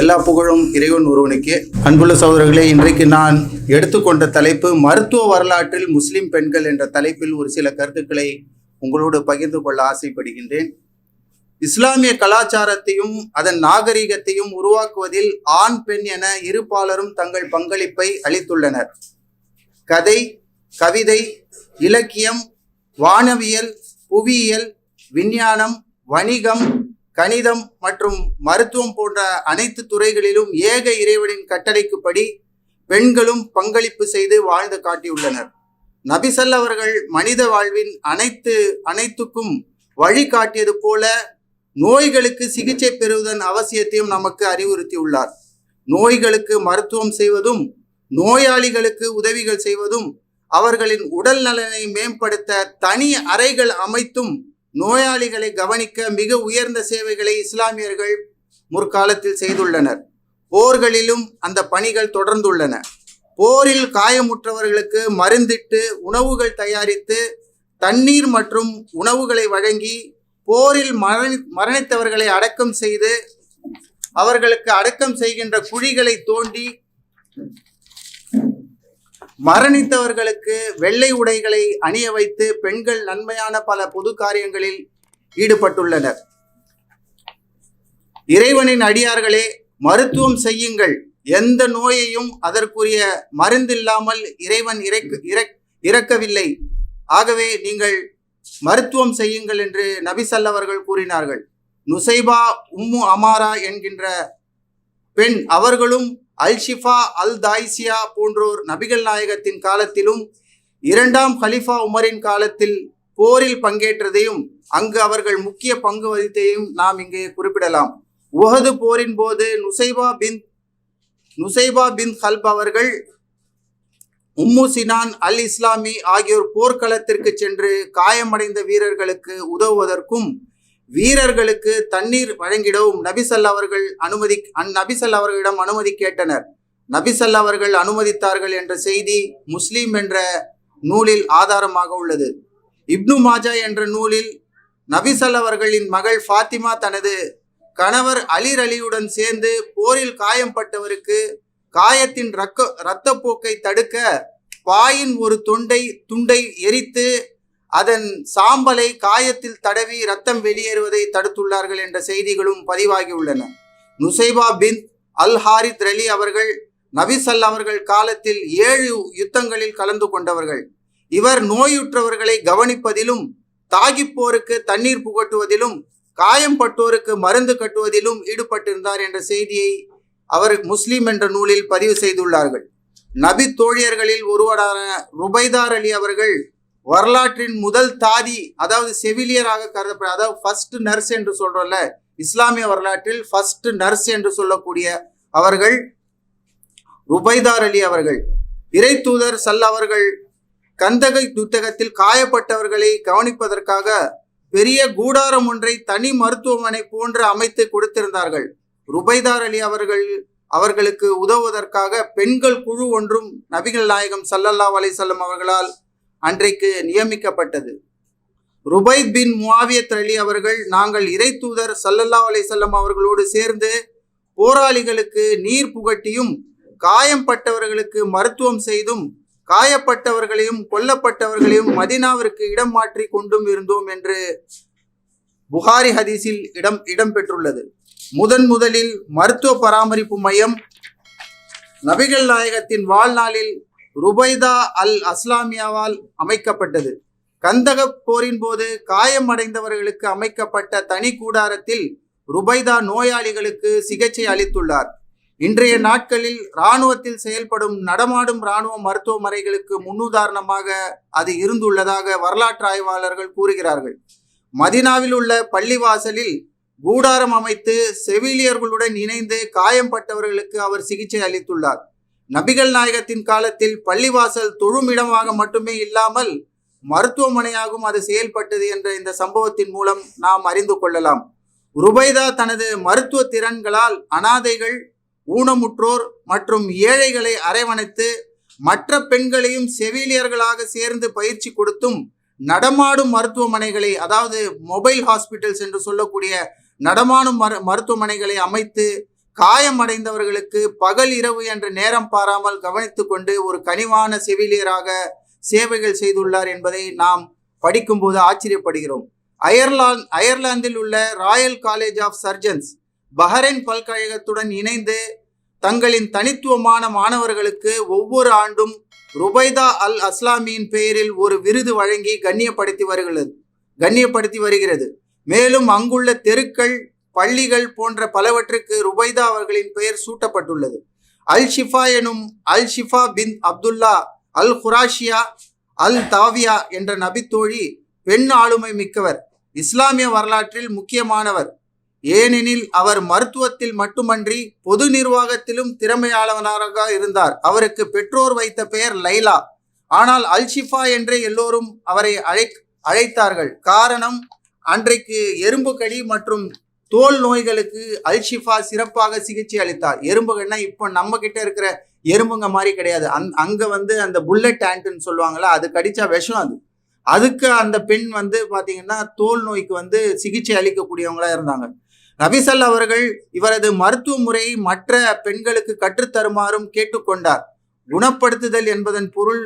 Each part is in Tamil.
எல்லா புகழும் இறைவன் ஒருவனுக்கே. அன்புள்ள சகோதரர்களே இன்றைக்கு நான் எடுத்துக்கொண்ட தலைப்பு மருத்துவ வரலாற்றில் முஸ்லிம் பெண்கள் என்ற தலைப்பில் ஒரு சில கருத்துக்களை உங்களோடு பகிர்ந்து கொள்ள ஆசைப்படுகின்றேன். இஸ்லாமிய கலாச்சாரத்தையும் அதன் நாகரிகத்தையும் உருவாக்குவதில் ஆண் பெண் என இருபாலரும் தங்கள் பங்களிப்பை அளித்துள்ளனர். கதை கவிதை இலக்கியம் வானவியல் புவியியல் விஞ்ஞானம் வணிகம் கணிதம் மற்றும் மருத்துவம் போன்ற அனைத்து துறைகளிலும் ஏக இறைவனின் கட்டளைக்குப்படி பெண்களும் பங்களிப்பு செய்து வாழ்ந்து காட்டியுள்ளனர். நபிசல் அவர்கள் மனித வாழ்வின் அனைத்து அனைத்துக்கும் வழிகாட்டியது போல நோய்களுக்கு சிகிச்சை பெறுவதன் அவசியத்தையும் நமக்கு அறிவுறுத்தியுள்ளார். நோய்களுக்கு மருத்துவம் செய்வதும் நோயாளிகளுக்கு உதவிகள் செய்வதும் அவர்களின் உடல் நலனை மேம்படுத்த தனி அறைகள் அமைத்தும் நோயாளிகளை கவனிக்க மிக உயர்ந்த சேவைகளை இஸ்லாமியர்கள் முற்காலத்தில் செய்துள்ளனர். போர்களிலும் அந்த பணிகள் தொடர்ந்துள்ளன. போரில் காயமுற்றவர்களுக்கு மருந்திட்டு உணவுகள் தயாரித்து தண்ணீர் மற்றும் உணவுகளை வழங்கி போரில் மரணி மரணித்தவர்களை அடக்கம் செய்து அவர்களுக்கு அடக்கம் செய்கின்ற குழிகளை தோண்டி மரணித்தவர்களுக்கு வெள்ளை உடைகளை அணிய வைத்து பெண்கள் நன்மையான பல பொது காரியங்களில் ஈடுபட்டுள்ளனர். இறைவனின் அடியார்களே மருத்துவம் செய்யுங்கள். எந்த நோயையும் அதற்குரிய மருந்தில்லாமல் இறைவன் இறக்கு இறக்- இறக்கவில்லை. ஆகவே நீங்கள் மருத்துவம் செய்யுங்கள் என்று நபி அவர்கள் கூறினார்கள். நுசைபா உம்மு அமாரா என்கின்ற பெண் அவர்களும் அல்ஷிஃபா அல் தாய்சியா போன்றோர் நபிகள் நாயகத்தின் காலத்திலும் இரண்டாம் ஹலிஃபா உமரின் காலத்தில் போரில் பங்கேற்றதையும் அங்கு அவர்கள் முக்கிய பங்கு வகித்ததையும் நாம் இங்கே குறிப்பிடலாம். உஹது போரின் போது நுசைபா பின் நுசைபா பின் ஹல்ப் அவர்கள் உம்மு சினான் அல் இஸ்லாமி ஆகியோர் போர்க்களத்திற்கு சென்று காயமடைந்த வீரர்களுக்கு உதவுவதற்கும் வீரர்களுக்கு தண்ணீர் வழங்கிடவும் நபிசல் அவர்கள் அனுமதி அந் நபிசல் அவர்களிடம் அனுமதி கேட்டனர். நபிசல் அவர்கள் அனுமதித்தார்கள் என்ற செய்தி முஸ்லீம் என்ற நூலில் ஆதாரமாக உள்ளது. இப்னு மாஜா என்ற நூலில் நபிசல் அவர்களின் மகள் ஃபாத்திமா தனது கணவர் அலிர் அலியுடன் சேர்ந்து போரில் காயம்பட்டவருக்கு காயத்தின் ரக்க இரத்தப்போக்கை தடுக்க பாயின் ஒரு தொண்டை துண்டை எரித்து அதன் சாம்பலை காயத்தில் தடவி ரத்தம் வெளியேறுவதை தடுத்துள்ளார்கள் என்ற செய்திகளும் பதிவாகியுள்ளன நுசைபா பின் அல் ஹாரித் ரலி அவர்கள் நபிசல் அவர்கள் காலத்தில் ஏழு யுத்தங்களில் கலந்து கொண்டவர்கள். இவர் நோயுற்றவர்களை கவனிப்பதிலும் தாகிப்போருக்கு தண்ணீர் புகட்டுவதிலும் காயம்பட்டோருக்கு மருந்து கட்டுவதிலும் ஈடுபட்டிருந்தார் என்ற செய்தியை அவர் முஸ்லீம் என்ற நூலில் பதிவு செய்துள்ளார்கள். நபி தோழியர்களில் ஒருவரான ருபைதார் அலி அவர்கள் வரலாற்றின் முதல் தாதி அதாவது செவிலியராக கருதப்பட அதாவது ஃபர்ஸ்ட் நர்ஸ் என்று சொல்றோம்ல இஸ்லாமிய வரலாற்றில் ஃபர்ஸ்ட் நர்ஸ் என்று சொல்லக்கூடிய அவர்கள் ருபைதார் அலி அவர்கள். இறை தூதர் சல் அவர்கள் கந்தகை துத்தகத்தில் காயப்பட்டவர்களை கவனிப்பதற்காக பெரிய கூடாரம் ஒன்றை தனி மருத்துவமனை போன்று அமைத்து கொடுத்திருந்தார்கள். ருபைதார் அலி அவர்கள் அவர்களுக்கு உதவுவதற்காக பெண்கள் குழு ஒன்றும் நபிகள் நாயகம் சல்லல்லா அலிசல்லம் அவர்களால் அன்றைக்கு நியமிக்கப்பட்டது. ருபைத் பின் முவாவியத் அலி அவர்கள் நாங்கள் இறை தூதர் சல்லல்லா அலிசல்லம் அவர்களோடு சேர்ந்து போராளிகளுக்கு நீர் புகட்டியும் காயம்பட்டவர்களுக்கு மருத்துவம் செய்தும் காயப்பட்டவர்களையும் கொல்லப்பட்டவர்களையும் மதினாவிற்கு இடம் மாற்றி கொண்டும் இருந்தோம் என்று புகாரி ஹதீஸில் இடம் இடம்பெற்றுள்ளது முதன் முதலில் மருத்துவ பராமரிப்பு மையம் நபிகள் நாயகத்தின் வாழ்நாளில் ருபைதா அல் அஸ்லாமியாவால் அமைக்கப்பட்டது. கந்தக போரின் போது காயமடைந்தவர்களுக்கு அமைக்கப்பட்ட தனி கூடாரத்தில் ருபைதா நோயாளிகளுக்கு சிகிச்சை அளித்துள்ளார். இன்றைய நாட்களில் இராணுவத்தில் செயல்படும் நடமாடும் இராணுவ மருத்துவமனைகளுக்கு முன்னுதாரணமாக அது இருந்துள்ளதாக வரலாற்று ஆய்வாளர்கள் கூறுகிறார்கள். மதினாவில் உள்ள பள்ளிவாசலில் கூடாரம் அமைத்து செவிலியர்களுடன் இணைந்து காயம்பட்டவர்களுக்கு அவர் சிகிச்சை அளித்துள்ளார். நபிகள் நாயகத்தின் காலத்தில் பள்ளிவாசல் தொழுமிடமாக மட்டுமே இல்லாமல் மருத்துவமனையாகவும் அது செயல்பட்டது என்ற இந்த சம்பவத்தின் மூலம் நாம் அறிந்து கொள்ளலாம். ருபைதா தனது மருத்துவ திறன்களால் அனாதைகள் ஊனமுற்றோர் மற்றும் ஏழைகளை அரவணைத்து மற்ற பெண்களையும் செவிலியர்களாக சேர்ந்து பயிற்சி கொடுத்தும் நடமாடும் மருத்துவமனைகளை அதாவது மொபைல் ஹாஸ்பிட்டல்ஸ் என்று சொல்லக்கூடிய நடமாடும் மரு மருத்துவமனைகளை அமைத்து காயமடைந்தவர்களுக்கு பகல் இரவு என்ற நேரம் பாராமல் கவனித்து கொண்டு ஒரு கனிவான செவிலியராக சேவைகள் செய்துள்ளார் என்பதை நாம் படிக்கும்போது ஆச்சரியப்படுகிறோம். அயர்லாந்து அயர்லாந்தில் உள்ள royal college of surgeons Bahrain பல்கழகத்துடன் இணைந்து தங்களின் தனித்துவமான மாணவர்களுக்கு ஒவ்வொரு ஆண்டும் ருபைதா அல் அஸ்லாமியின் பெயரில் ஒரு விருது வழங்கி கண்ணியப்படுத்தி வருகிறது கண்ணியப்படுத்தி வருகிறது. மேலும் அங்குள்ள தெருக்கள் பள்ளிகள் போன்ற பலவற்றுக்கு ருபைதா அவர்களின் பெயர் சூட்டப்பட்டுள்ளது. அல் ஷிஃபா எனும் அல் ஷிஃபா பின் அப்துல்லா அல் குராஷியா அல் தாவியா என்ற நபித்தோழி பெண் ஆளுமை மிக்கவர். இஸ்லாமிய வரலாற்றில் முக்கியமானவர். ஏனெனில் அவர் மருத்துவத்தில் மட்டுமன்றி பொது நிர்வாகத்திலும் திறமையாளவனாக இருந்தார். அவருக்கு பெற்றோர் வைத்த பெயர் லைலா. ஆனால் அல் ஷிஃபா என்றே எல்லோரும் அவரை அழை அழைத்தார்கள். காரணம் அன்றைக்கு எறும்பு கடி மற்றும் தோல் நோய்களுக்கு அல்ஷிஃபா சிறப்பாக சிகிச்சை அளித்தார். எறும்புகள்னா இப்போ நம்ம கிட்ட இருக்கிற எறும்புங்க மாதிரி கிடையாது. அந் அங்கே வந்து அந்த புல்லட் ஆண்ட்னு சொல்லுவாங்களா அது கடிச்சா விஷம் அது. அதுக்கு அந்த பெண் வந்து பார்த்தீங்கன்னா தோல் நோய்க்கு வந்து சிகிச்சை அளிக்கக்கூடியவங்களா இருந்தாங்க. ரவிசல் அவர்கள் இவரது மருத்துவ முறையை மற்ற பெண்களுக்கு கற்றுத்தருமாறும் கேட்டுக்கொண்டார். குணப்படுத்துதல் என்பதன் பொருள்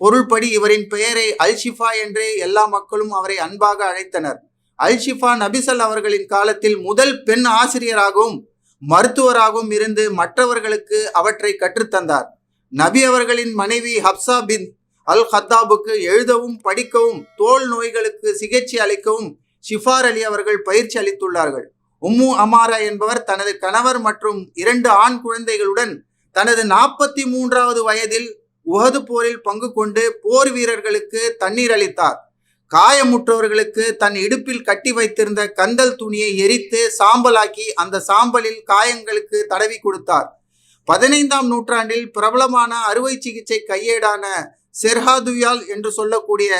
பொருள்படி இவரின் பெயரை அல்ஷிஃபா என்றே எல்லா மக்களும் அவரை அன்பாக அழைத்தனர். அல்ஷிஃபா நபிசல் அவர்களின் காலத்தில் முதல் பெண் ஆசிரியராகவும் மருத்துவராகவும் இருந்து மற்றவர்களுக்கு அவற்றை கற்றுத்தந்தார். நபி அவர்களின் மனைவி ஹப்சா பின் அல் ஹத்தாபுக்கு எழுதவும் படிக்கவும் தோல் நோய்களுக்கு சிகிச்சை அளிக்கவும் ஷிஃபார் அலி அவர்கள் பயிற்சி அளித்துள்ளார்கள். உம்மு அமாரா என்பவர் தனது கணவர் மற்றும் இரண்டு ஆண் குழந்தைகளுடன் தனது நாற்பத்தி மூன்றாவது வயதில் உகது போரில் பங்கு கொண்டு போர் வீரர்களுக்கு தண்ணீர் அளித்தார். காயமுற்றவர்களுக்கு தன் இடுப்பில் கட்டி வைத்திருந்த கந்தல் துணியை எரித்து சாம்பலாக்கி அந்த சாம்பலில் காயங்களுக்கு தடவி கொடுத்தார். பதினைந்தாம் நூற்றாண்டில் பிரபலமான அறுவை சிகிச்சை கையேடான செர்ஹாதுயால் என்று சொல்லக்கூடிய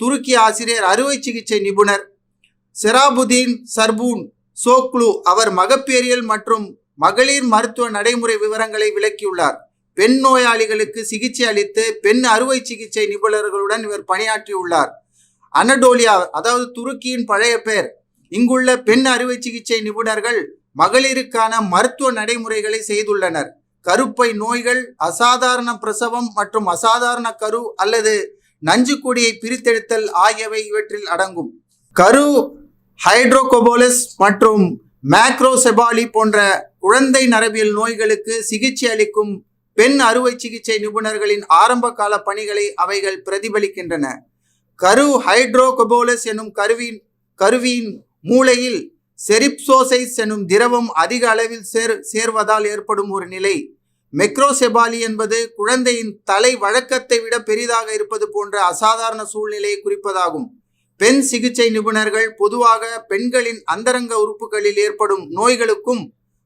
துருக்கி ஆசிரியர் அறுவை சிகிச்சை நிபுணர் செராபுதீன் சர்பூன் சோக்லு அவர் மகப்பேறியல் மற்றும் மகளிர் மருத்துவ நடைமுறை விவரங்களை விளக்கியுள்ளார். பெண் நோயாளிகளுக்கு சிகிச்சை அளித்து பெண் அறுவை சிகிச்சை நிபுணர்களுடன் இவர் பணியாற்றியுள்ளார். அனடோலியா அதாவது துருக்கியின் பழைய பெயர் இங்குள்ள பெண் அறுவை சிகிச்சை நிபுணர்கள் மகளிருக்கான மருத்துவ நடைமுறைகளை செய்துள்ளனர். கருப்பை நோய்கள் அசாதாரண பிரசவம் மற்றும் அசாதாரண கரு அல்லது நஞ்சுக்கொடியை பிரித்தெடுத்தல் ஆகியவை இவற்றில் அடங்கும். கரு ஹைட்ரோகோபோலஸ் மற்றும் மேக்ரோசெபாலி போன்ற குழந்தை நரபியல் நோய்களுக்கு சிகிச்சை அளிக்கும் பெண் அறுவை சிகிச்சை நிபுணர்களின் ஆரம்ப கால பணிகளை அவைகள் பிரதிபலிக்கின்றன. கரு ஹைட்ரோகபோலஸ் எனும் கருவியின் கருவியின் மூளையில் செரிப்சோசைஸ் எனும் திரவம் அதிக அளவில் சேர் சேர்வதால் ஏற்படும் ஒரு நிலை. மெக்ரோசெபாலி என்பது குழந்தையின் தலை வழக்கத்தை விட பெரிதாக இருப்பது போன்ற அசாதாரண சூழ்நிலையை குறிப்பதாகும். பெண் சிகிச்சை நிபுணர்கள் பொதுவாக பெண்களின் அந்தரங்க உறுப்புகளில் ஏற்படும் நோய்களுக்கும்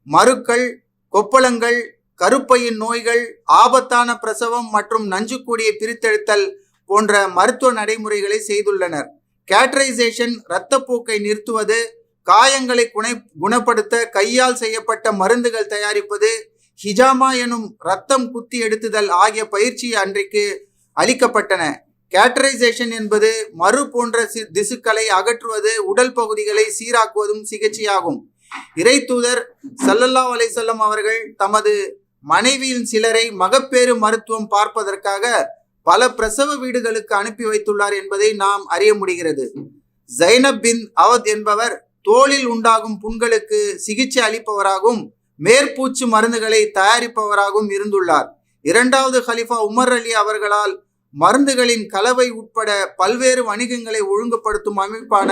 மருக்கள் கொப்பளங்கள் கருப்பையின் நோய்கள் ஆபத்தான பிரசவம் மற்றும் நஞ்சுக்கூடியை பிரித்தெடுத்தல் போன்ற மருத்துவ நடைமுறைகளை செய்துள்ளனர். கேட்டரைசேஷன் இரத்தப்போக்கை நிறுத்துவது காயங்களை குணை குணப்படுத்த கையால் செய்யப்பட்ட மருந்துகள் தயாரிப்பது ஹிஜாமா எனும் ரத்தம் குத்தி எடுத்துதல் ஆகிய பயிற்சி அன்றைக்கு அளிக்கப்பட்டன. கேட்டரைசேஷன் என்பது மறு போன்ற சி- திசுக்களை அகற்றுவது உடல் பகுதிகளை சீராக்குவதும் சிகிச்சையாகும். இறை தூதர் சல்லல்லா அலைசல்லம் அவர்கள் தமது மனைவியின் சிலரை மகப்பேறு மருத்துவம் பார்ப்பதற்காக பல பிரசவ வீடுகளுக்கு அனுப்பி வைத்துள்ளார் என்பதை நாம் அறிய முடிகிறது. ஜைனப் பின் அவத் என்பவர் தோளில் உண்டாகும் புண்களுக்கு சிகிச்சை அளிப்பவராகவும் மேற்பூச்சு மருந்துகளை தயாரிப்பவராகவும் இருந்துள்ளார். இரண்டாவது ஹலிஃபா உமர் அலி அவர்களால் மருந்துகளின் கலவை உட்பட பல்வேறு வணிகங்களை ஒழுங்குபடுத்தும் அமைப்பான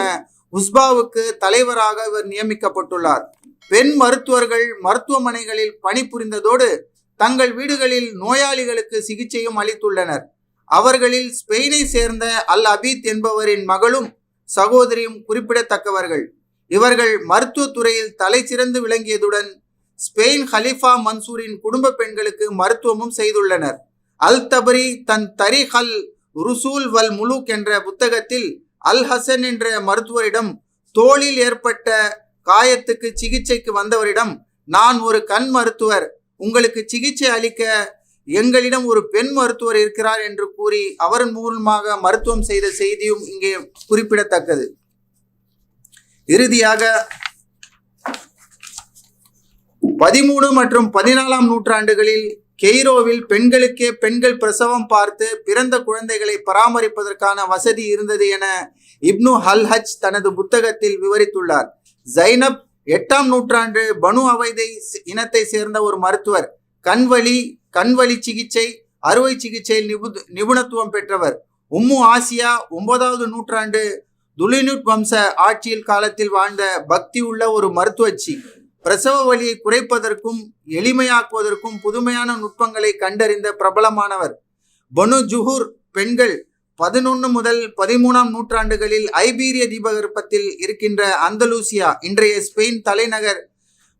உஸ்பாவுக்கு தலைவராக இவர் நியமிக்கப்பட்டுள்ளார். பெண் மருத்துவர்கள் மருத்துவமனைகளில் பணிபுரிந்ததோடு தங்கள் வீடுகளில் நோயாளிகளுக்கு சிகிச்சையும் அளித்துள்ளனர். அவர்களில் ஸ்பெயினை சேர்ந்த அல் அபீத் என்பவரின் மகளும் சகோதரியும் குறிப்பிடத்தக்கவர்கள். இவர்கள் மருத்துவத்துறையில் தலை சிறந்து விளங்கியதுடன் ஸ்பெயின் ஹலிஃபா மன்சூரின் குடும்ப பெண்களுக்கு மருத்துவமும் செய்துள்ளனர். அல் தபரி தன் தரி அல் ருசூல் வல் முலுக் என்ற புத்தகத்தில் அல் ஹசன் என்ற மருத்துவரிடம் தோளில் ஏற்பட்ட காயத்துக்கு சிகிச்சைக்கு வந்தவரிடம் நான் ஒரு கண் மருத்துவர் உங்களுக்கு சிகிச்சை அளிக்க எங்களிடம் ஒரு பெண் மருத்துவர் இருக்கிறார் என்று கூறி அவரின் மூலமாக மருத்துவம் செய்த செய்தியும் இங்கே குறிப்பிடத்தக்கது. இறுதியாக பதிமூணு மற்றும் பதினாலாம் நூற்றாண்டுகளில் கெய்ரோவில் பெண்களுக்கே பெண்கள் பிரசவம் பார்த்து பிறந்த குழந்தைகளை பராமரிப்பதற்கான வசதி இருந்தது என இப்னு ஹல்ஹஜ் தனது புத்தகத்தில் விவரித்துள்ளார். ஜைனப் எட்டாம் நூற்றாண்டு பனு அவைதை இனத்தை சேர்ந்த ஒரு மருத்துவர் கண்வழி கண்வழி சிகிச்சை அறுவை சிகிச்சையில் நிபு நிபுணத்துவம் பெற்றவர். உம்மு ஆசியா ஒன்பதாவது நூற்றாண்டு துலினுட் வம்ச ஆட்சியில் காலத்தில் வாழ்ந்த பக்தி உள்ள ஒரு மருத்துவச்சி. பிரசவ வலியை குறைப்பதற்கும் எளிமையாக்குவதற்கும் புதுமையான நுட்பங்களை கண்டறிந்த பிரபலமானவர். பனு ஜுஹூர் பெண்கள் பதினொன்று முதல் பதிமூணாம் நூற்றாண்டுகளில் ஐபீரிய தீபகற்பத்தில் இருக்கின்ற அந்தலூசியா இன்றைய ஸ்பெயின் தலைநகர்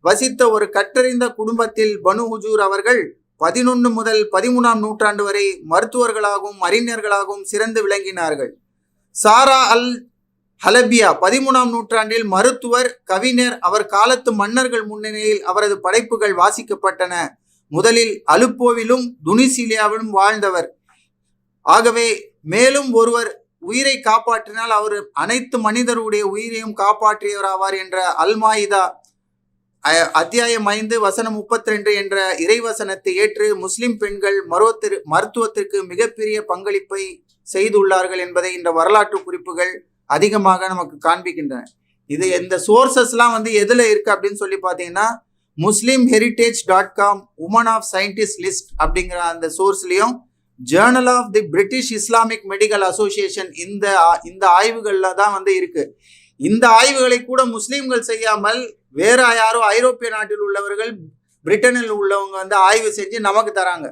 வசித்த ஒரு கற்றறிந்த குடும்பத்தில் பனு ஹுஜூர் அவர்கள் பதினொன்று முதல் பதிமூணாம் நூற்றாண்டு வரை மருத்துவர்களாகவும் அறிஞர்களாகவும் சிறந்து விளங்கினார்கள். சாரா அல் ஹலபியா பதிமூணாம் நூற்றாண்டில் மருத்துவர் கவிஞர் அவர் காலத்து மன்னர்கள் முன்னணியில் அவரது படைப்புகள் வாசிக்கப்பட்டன. முதலில் அலுப்போவிலும் துனிசிலியாவிலும் வாழ்ந்தவர். ஆகவே மேலும் ஒருவர் உயிரை காப்பாற்றினால் அவர் அனைத்து மனிதருடைய உயிரையும் காப்பாற்றியவராவார் என்ற அல்மாயிதா அத்தியாயம் ஐந்து வசனம் முப்பத்தி ரெண்டு என்ற இறைவசனத்தை ஏற்று முஸ்லிம் பெண்கள் மருவத்திற்கு மருத்துவத்திற்கு மிகப்பெரிய பங்களிப்பை செய்துள்ளார்கள் என்பதை இந்த வரலாற்று குறிப்புகள் அதிகமாக நமக்கு காண்பிக்கின்றன. இது இந்த சோர்சஸ்லாம் வந்து எதில் இருக்கு அப்படின்னு சொல்லி பார்த்தீங்கன்னா Muslim heritage dot com women of scientist list அப்படிங்கிற அந்த சோர்ஸ்லையும் journal of the British Islamic medical association இந்த ஆ- இந்த ஆய்வுகளில் தான் வந்து இருக்கு. இந்த ஆய்வுகளை கூட முஸ்லீம்கள் செய்யாமல் வேற யாரோ ஐரோப்பிய நாட்டில் உள்ளவர்கள் பிரிட்டனில் உள்ளவங்க வந்து ஆய்வு செஞ்சு நமக்கு தராங்க.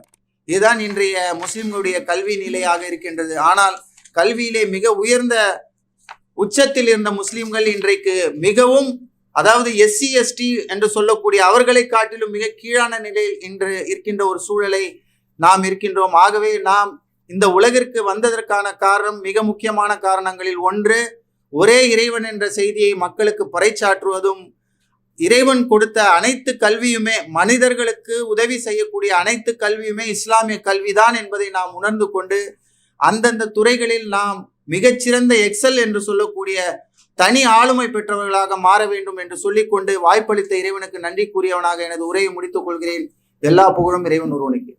இதுதான் இன்றைய முஸ்லிம்களுடைய கல்வி நிலையாக இருக்கின்றது. ஆனால் கல்வியிலே மிக உயர்ந்த உச்சத்தில் இருந்த முஸ்லிம்கள் இன்றைக்கு மிகவும் அதாவது எஸ்சி எஸ்டி என்று சொல்லக்கூடிய அவர்களை காட்டிலும் மிக கீழான நிலையில் இன்று இருக்கின்ற ஒரு சூழலை நாம் இருக்கின்றோம். ஆகவே நாம் இந்த உலகிற்கு வந்ததற்கான காரணம் மிக முக்கியமான காரணங்களில் ஒன்று ஒரே இறைவன் என்ற செய்தியை மக்களுக்கு பறைச்சாற்றுவதும் இறைவன் கொடுத்த அனைத்து கல்வியுமே மனிதர்களுக்கு உதவி செய்யக்கூடிய அனைத்து கல்வியுமே இஸ்லாமிய கல்விதான் என்பதை நாம் உணர்ந்து கொண்டு அந்தந்த துறைகளில் நாம் மிகச்சிறந்த எக்ஸல் என்று சொல்லக்கூடிய தனி ஆளுமை பெற்றவர்களாக மாற வேண்டும் என்று சொல்லிக்கொண்டு வாய்ப்பளித்த இறைவனுக்கு நன்றி கூறியவனாக எனது உரையை முடித்துக் கொள்கிறேன். எல்லா புகழும் இறைவன் ஒருவனுக்கு.